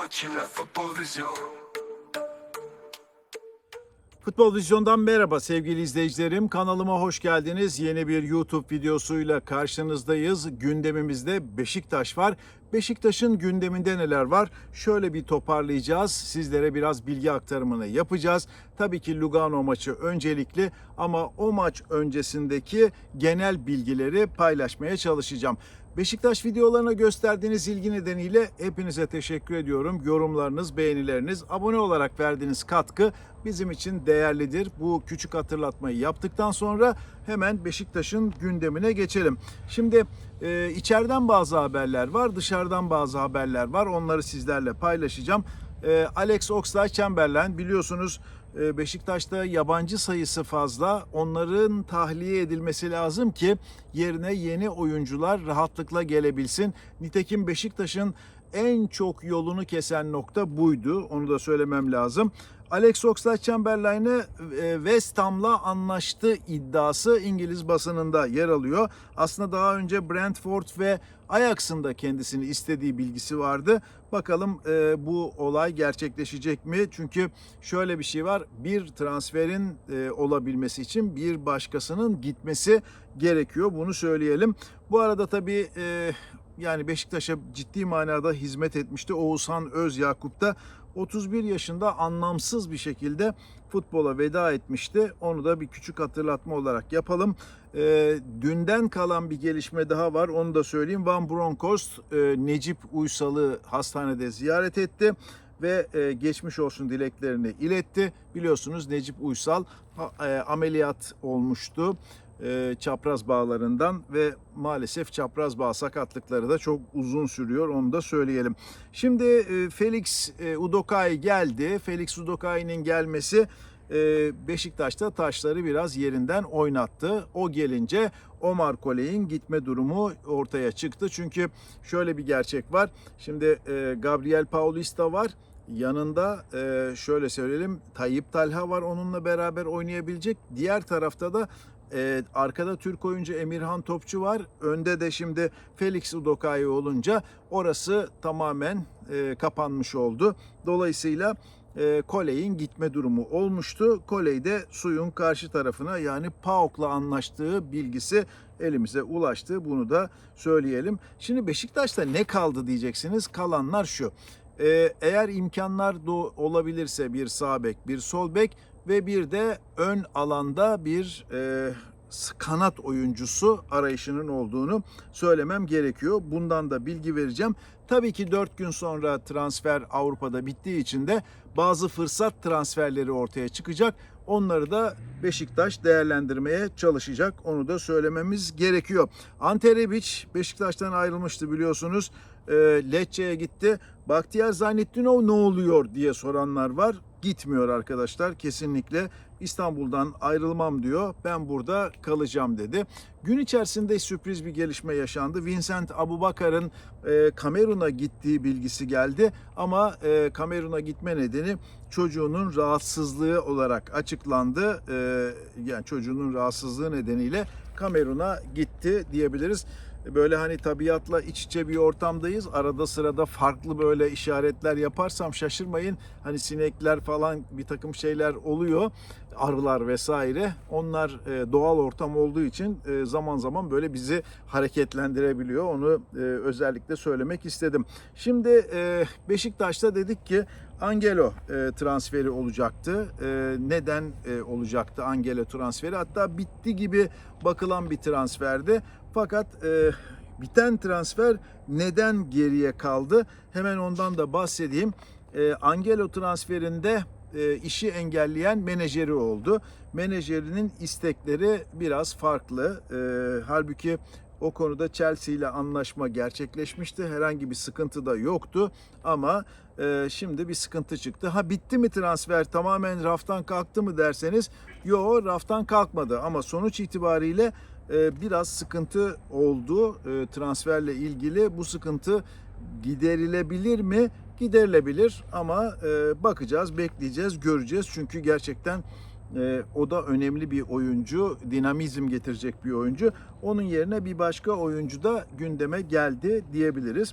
Aklımda maç ile futbol vizyon Futbol Vizyon'dan merhaba sevgili izleyicilerim. Kanalıma hoş geldiniz. Yeni bir YouTube videosuyla karşınızdayız. Gündemimizde Beşiktaş var. Beşiktaş'ın gündeminde neler var? Şöyle bir toparlayacağız. Sizlere biraz bilgi aktarımını yapacağız. Tabii ki Lugano maçı öncelikli ama o maç öncesindeki genel bilgileri paylaşmaya çalışacağım. Beşiktaş videolarına gösterdiğiniz ilgi nedeniyle hepinize teşekkür ediyorum. Yorumlarınız, beğenileriniz, abone olarak verdiğiniz katkı bizim için değerlidir. Bu küçük hatırlatmayı yaptıktan sonra hemen Beşiktaş'ın gündemine geçelim. Şimdi e, içeriden bazı haberler var, dışarıdan bazı haberler var. Onları sizlerle paylaşacağım. E, Alex Oxlade-Chamberlain biliyorsunuz e, Beşiktaş'ta yabancı sayısı fazla. Onların tahliye edilmesi lazım ki yerine yeni oyuncular rahatlıkla gelebilsin. Nitekim Beşiktaş'ın en çok yolunu kesen nokta buydu. Onu da söylemem lazım. Alex Oxlade-Chamberlain'e e, West Ham'la anlaştı iddiası İngiliz basınında yer alıyor. Aslında daha önce Brentford ve Ajax'ın da kendisini istediği bilgisi vardı. Bakalım e, bu olay gerçekleşecek mi? Çünkü şöyle bir şey var. Bir transferin e, olabilmesi için bir başkasının gitmesi gerekiyor. Bunu söyleyelim. Bu arada tabii e, yani Beşiktaş'a ciddi manada hizmet etmişti. Oğuzhan Öz Yakup da 31 yaşında anlamsız bir şekilde futbola veda etmişti. Onu da bir küçük hatırlatma olarak yapalım. E, dünden kalan bir gelişme daha var. Onu da söyleyeyim. Van Bronckhorst e, Necip Uysal'ı hastanede ziyaret etti ve e, geçmiş olsun dileklerini iletti. Biliyorsunuz Necip Uysal e, ameliyat olmuştu e, çapraz bağlarından ve maalesef çapraz bağ sakatlıkları da çok uzun sürüyor onu da söyleyelim. Şimdi e, Felix e, Udokai geldi. Felix Udokai'nin gelmesi e, Beşiktaş'ta taşları biraz yerinden oynattı. O gelince Omar Koley'in gitme durumu ortaya çıktı. Çünkü şöyle bir gerçek var. Şimdi Gabriel Paulista var. Yanında şöyle söyleyelim Tayyip Talha var onunla beraber oynayabilecek. Diğer tarafta da e, arkada Türk oyuncu Emirhan Topçu var. Önde de şimdi Felix Udokai olunca orası tamamen e, kapanmış oldu. Dolayısıyla e, Koley'in gitme durumu olmuştu. Koley de suyun karşı tarafına yani PAOK'la anlaştığı bilgisi elimize ulaştı. Bunu da söyleyelim. Şimdi Beşiktaş'ta ne kaldı diyeceksiniz. Kalanlar şu. Ee, eğer imkanlar do- olabilirse bir sağ bek, bir sol bek ve bir de ön alanda bir e, kanat oyuncusu arayışının olduğunu söylemem gerekiyor. Bundan da bilgi vereceğim. Tabii ki 4 gün sonra transfer Avrupa'da bittiği için de bazı fırsat transferleri ortaya çıkacak. Onları da Beşiktaş değerlendirmeye çalışacak. Onu da söylememiz gerekiyor. Ante Rebic Beşiktaş'tan ayrılmıştı biliyorsunuz. E, Lecce'ye gitti. Bahtiyar Zaynettinov ne oluyor diye soranlar var. Gitmiyor arkadaşlar kesinlikle. İstanbul'dan ayrılmam diyor. Ben burada kalacağım dedi. Gün içerisinde sürpriz bir gelişme yaşandı. Vincent Abubakar'ın e, Kamerun'a gittiği bilgisi geldi. Ama e, Kamerun'a gitme nedeni çocuğunun rahatsızlığı olarak açıklandı. E, yani çocuğunun rahatsızlığı nedeniyle Kamerun'a gitti diyebiliriz böyle hani tabiatla iç içe bir ortamdayız. Arada sırada farklı böyle işaretler yaparsam şaşırmayın. Hani sinekler falan bir takım şeyler oluyor. Arılar vesaire. Onlar e, doğal ortam olduğu için e, zaman zaman böyle bizi hareketlendirebiliyor. Onu e, özellikle söylemek istedim. Şimdi Beşiktaş'ta dedik ki Angelo transferi olacaktı. Neden olacaktı Angelo transferi? Hatta bitti gibi bakılan bir transferdi. Fakat biten transfer neden geriye kaldı? Hemen ondan da bahsedeyim. Angelo transferinde e, işi engelleyen menajeri oldu. Menajerinin istekleri biraz farklı. E, halbuki o konuda Chelsea ile anlaşma gerçekleşmişti. Herhangi bir sıkıntı da yoktu ama e, şimdi bir sıkıntı çıktı. Ha bitti mi transfer tamamen raftan kalktı mı derseniz yo raftan kalkmadı ama sonuç itibariyle e, biraz sıkıntı oldu e, transferle ilgili. Bu sıkıntı giderilebilir mi? Giderilebilir ama e, bakacağız, bekleyeceğiz, göreceğiz. Çünkü gerçekten E, o da önemli bir oyuncu, dinamizm getirecek bir oyuncu. Onun yerine bir başka oyuncu da gündeme geldi diyebiliriz.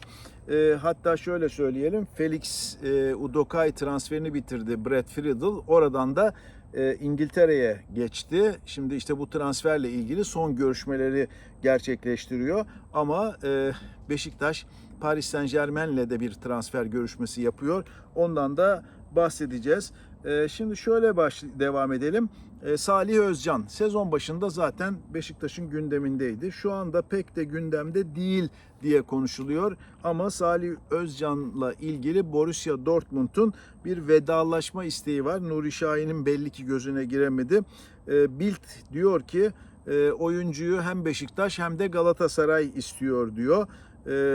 E, hatta şöyle söyleyelim, Felix e, Udokai transferini bitirdi Brad Friedel. Oradan da e, İngiltere'ye geçti. Şimdi işte bu transferle ilgili son görüşmeleri gerçekleştiriyor. Ama e, Beşiktaş Paris Saint Germain'le de bir transfer görüşmesi yapıyor. Ondan da bahsedeceğiz. E, şimdi şöyle baş devam edelim. E, Salih Özcan sezon başında zaten Beşiktaş'ın gündemindeydi. Şu anda pek de gündemde değil diye konuşuluyor. Ama Salih Özcan'la ilgili Borussia Dortmund'un bir vedalaşma isteği var. Nuri Şahin'in belli ki gözüne giremedi. E, Bild diyor ki oyuncuyu hem Beşiktaş hem de Galatasaray istiyor diyor.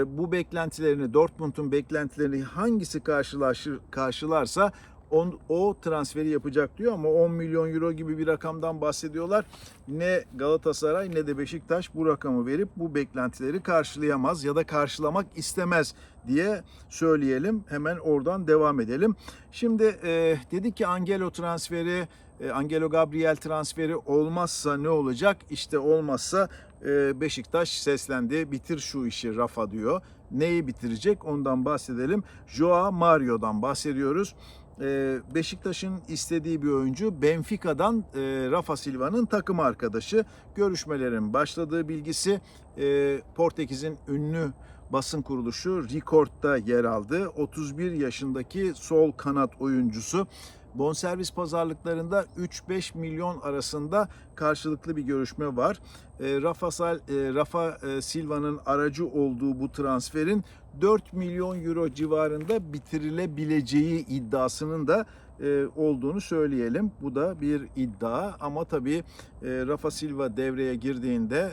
Bu beklentilerini Dortmund'un beklentilerini hangisi karşılaşır karşılarsa on, o transferi yapacak diyor ama 10 milyon euro gibi bir rakamdan bahsediyorlar. Ne Galatasaray ne de Beşiktaş bu rakamı verip bu beklentileri karşılayamaz ya da karşılamak istemez diye söyleyelim. Hemen oradan devam edelim. Şimdi e, dedi ki Angelo transferi e, Angelo Gabriel transferi olmazsa ne olacak? İşte olmazsa e, Beşiktaş seslendi. Bitir şu işi Rafa diyor. Neyi bitirecek? Ondan bahsedelim. Joao Mario'dan bahsediyoruz. E, Beşiktaş'ın istediği bir oyuncu Benfica'dan e, Rafa Silva'nın takım arkadaşı. Görüşmelerin başladığı bilgisi e, Portekiz'in ünlü basın kuruluşu Record'da yer aldı. 31 yaşındaki sol kanat oyuncusu bonservis pazarlıklarında 3-5 milyon arasında karşılıklı bir görüşme var. E, Rafa, e, Rafa e, Silva'nın aracı olduğu bu transferin 4 milyon euro civarında bitirilebileceği iddiasının da e, olduğunu söyleyelim. Bu da bir iddia ama tabii Rafa Silva devreye girdiğinde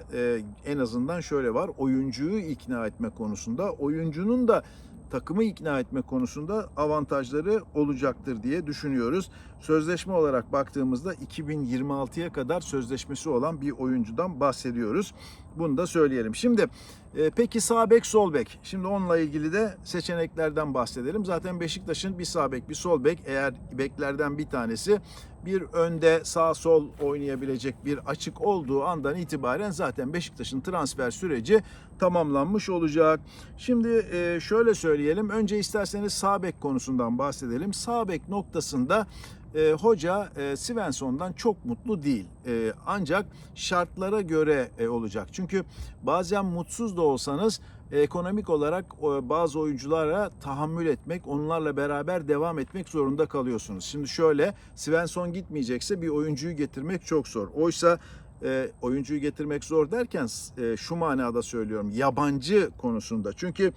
en azından şöyle var. Oyuncuyu ikna etme konusunda oyuncunun da takımı ikna etme konusunda avantajları olacaktır diye düşünüyoruz. Sözleşme olarak baktığımızda 2026'ya kadar sözleşmesi olan bir oyuncudan bahsediyoruz. Bunu da söyleyelim. Şimdi e, peki sağ bek sol bek. Şimdi onunla ilgili de seçeneklerden bahsedelim. Zaten Beşiktaş'ın bir sağ bek bir sol bek eğer beklerden bir tanesi bir önde sağ sol oynayabilecek bir açık olduğu andan itibaren zaten Beşiktaş'ın transfer süreci tamamlanmış olacak. Şimdi e, şöyle söyleyelim. Önce isterseniz sağ bek konusundan bahsedelim. Sağ bek noktasında e, hoca e, Svensson'dan çok mutlu değil. E, ancak şartlara göre e, olacak. Çünkü bazen mutsuz da olsanız ekonomik olarak bazı oyunculara tahammül etmek, onlarla beraber devam etmek zorunda kalıyorsunuz. Şimdi şöyle, Svensson gitmeyecekse bir oyuncuyu getirmek çok zor. Oysa e, oyuncuyu getirmek zor derken e, şu manada söylüyorum, yabancı konusunda. Çünkü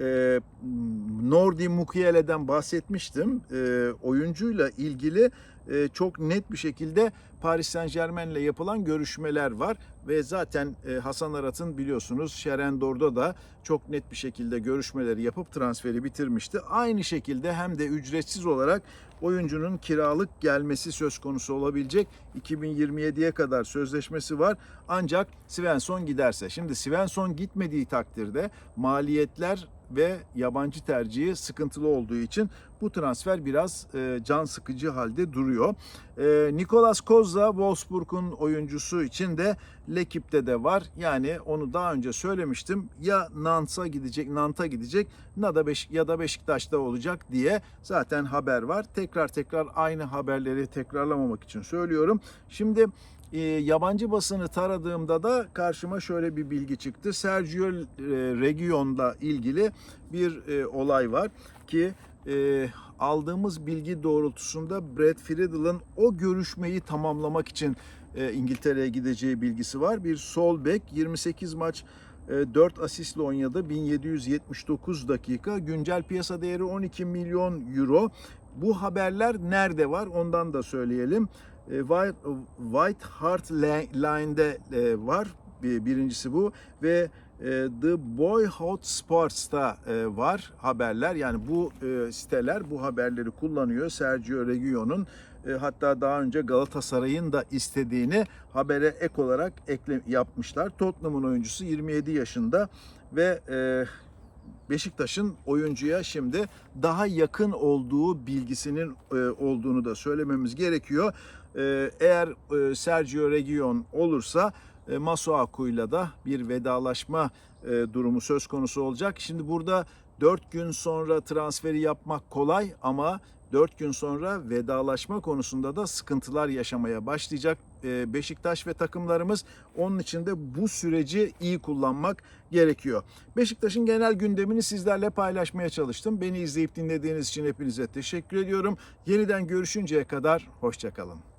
e, Nordi Mukiele'den bahsetmiştim. E, oyuncuyla ilgili e, çok net bir şekilde Paris Saint Germain'le yapılan görüşmeler var ve zaten e, Hasan Arat'ın biliyorsunuz Şerendor'da da çok net bir şekilde görüşmeleri yapıp transferi bitirmişti. Aynı şekilde hem de ücretsiz olarak oyuncunun kiralık gelmesi söz konusu olabilecek. 2027'ye kadar sözleşmesi var. Ancak Svensson giderse. Şimdi Svensson gitmediği takdirde maliyetler ve yabancı tercihi sıkıntılı olduğu için bu transfer biraz e, can sıkıcı halde duruyor. E, Nikolas Kozza Wolfsburg'un oyuncusu için de Lekip'te de var. Yani onu daha önce söylemiştim. Ya Nants'a gidecek, Nant'a gidecek ya da Beş, ya da Beşiktaş'ta olacak diye zaten haber var. Tekrar tekrar aynı haberleri tekrarlamamak için söylüyorum. Şimdi e, yabancı basını taradığımda da karşıma şöyle bir bilgi çıktı. Sergio e, Region'la ilgili bir e, olay var ki e, aldığımız bilgi doğrultusunda Brad Friedel'ın o görüşmeyi tamamlamak için e, İngiltere'ye gideceği bilgisi var. Bir sol bek 28 maç 4 asistle oynadı. 1779 dakika. Güncel piyasa değeri 12 milyon euro. Bu haberler nerede var ondan da söyleyelim. E, White, White Hart Line'de e, var. Birincisi bu ve e, The Boyhood Sports'ta var haberler. Yani bu siteler bu haberleri kullanıyor. Sergio Region'un hatta daha önce Galatasaray'ın da istediğini habere ek olarak ekle yapmışlar. Tottenham'ın oyuncusu 27 yaşında ve Beşiktaş'ın oyuncuya şimdi daha yakın olduğu bilgisinin e, olduğunu da söylememiz gerekiyor. E, eğer e, Sergio Reguilon olursa e, Masuaku'yla da bir vedalaşma e, durumu söz konusu olacak. Şimdi burada 4 gün sonra transferi yapmak kolay ama 4 gün sonra vedalaşma konusunda da sıkıntılar yaşamaya başlayacak e, Beşiktaş ve takımlarımız. Onun için de bu süreci iyi kullanmak gerekiyor. Beşiktaş'ın genel gündemini sizlerle paylaşmaya çalıştım. Beni izleyip dinlediğiniz için hepinize teşekkür ediyorum. Yeniden görüşünceye kadar hoşçakalın.